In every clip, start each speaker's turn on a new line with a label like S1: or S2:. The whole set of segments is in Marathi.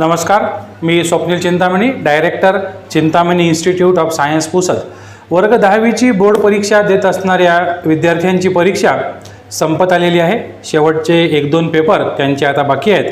S1: नमस्कार मी Swapnil Chintamani director Chintamani institute of science Pusad. वर्ग दहावीची बोर्ड परीक्षा देत असणाऱ्या विद्यार्थ्यांची परीक्षा संपत आलेली आहे. शेवटचे एक दोन पेपर त्यांचे आता बाकी आहेत.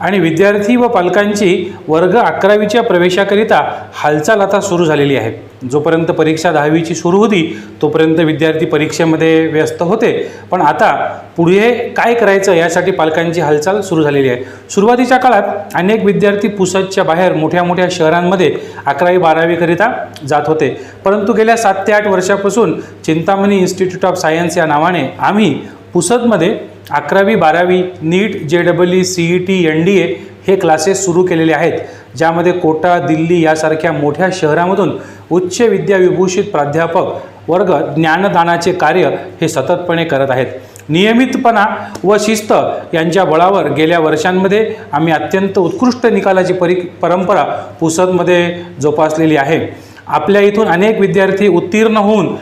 S1: आणि विद्यार्थी व पालकांची वर्ग अकरावीच्या प्रवेशाकरिता हालचाल आता सुरू झालेली आहे. जोपर्यंत परीक्षा दहावीची सुरू होती तोपर्यंत विद्यार्थी परीक्षेमध्ये व्यस्त होते. पण आता पुढे काय करायचं यासाठी पालकांची हालचाल सुरू झालेली आहे. सुरुवातीच्या काळात अनेक विद्यार्थी पुसदच्या बाहेर मोठ्या मोठ्या शहरांमध्ये अकरावी बारावीकरिता जात होते. परंतु गेल्या सात ते आठ वर्षापासून चिंतामणी इन्स्टिट्यूट ऑफ सायन्स या नावाने आम्ही पुसदमध्ये अकरावी बारावी NEET J double E C E T N D A हे क्लासेस सुरू केलेले आहेत. ज्यामध्ये कोटा दिल्ली यासारख्या मोठ्या शहरामधून उच्च विद्याविभूषित प्राध्यापक वर्ग ज्ञानदानाचे कार्य हे सततपणे करत आहेत. नियमितपणा व शिस्त यांच्या बळावर गेल्या वर्षांमध्ये आम्ही अत्यंत उत्कृष्ट निकालाची परी परंपरा पुसदमध्ये जोपासलेली आहे. आपल्या इथून अनेक विद्यार्थी उत्तीर्ण होऊन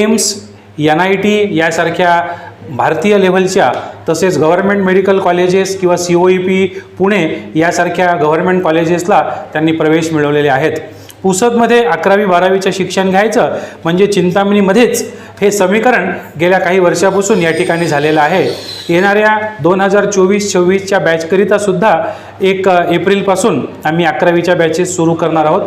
S1: एम्स एन आय टी यासारख्या भारतीय लेव्हलच्या तसेच गव्हर्नमेंट मेडिकल कॉलेजेस किंवा C O E P Pune यासारख्या गव्हर्नमेंट कॉलेजेसला त्यांनी प्रवेश मिळवलेले आहेत. पुसदमध्ये अकरावी बारावीचं शिक्षण घ्यायचं. म्हणजे चिंतामणीमध्येच हे समीकरण गेल्या काही वर्षापासून या ठिकाणी झालेलं आहे. येणाऱ्या दोन हजार चोवीस चोवीसच्या बॅचकरिता सुद्धा एक एप्रिलपासून आम्ही अकरावीच्या बॅचेस सुरू करणार आहोत.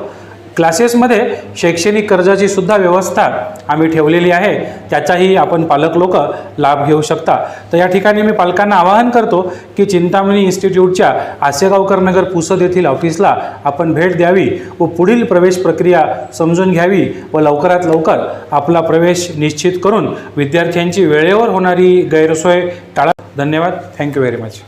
S1: क्लासेसमध्ये शैक्षणिक कर्जाची सुद्धा व्यवस्था आम्ही ठेवलेली आहे. त्याचाही आपण पालक लोक लाभ घेऊ शकता. तर या ठिकाणी मी पालकांना आवाहन करतो की चिंतामणी इन्स्टिट्यूटच्या आसेगावकर नगर पुसद येथील ऑफिसला आपण भेट द्यावी व पुढील प्रवेश प्रक्रिया समजून घ्यावी व लवकरात लवकर आपला प्रवेश निश्चित करून विद्यार्थ्यांची वेळेवर होणारी गैरसोय टाळा. धन्यवाद. Thank you very much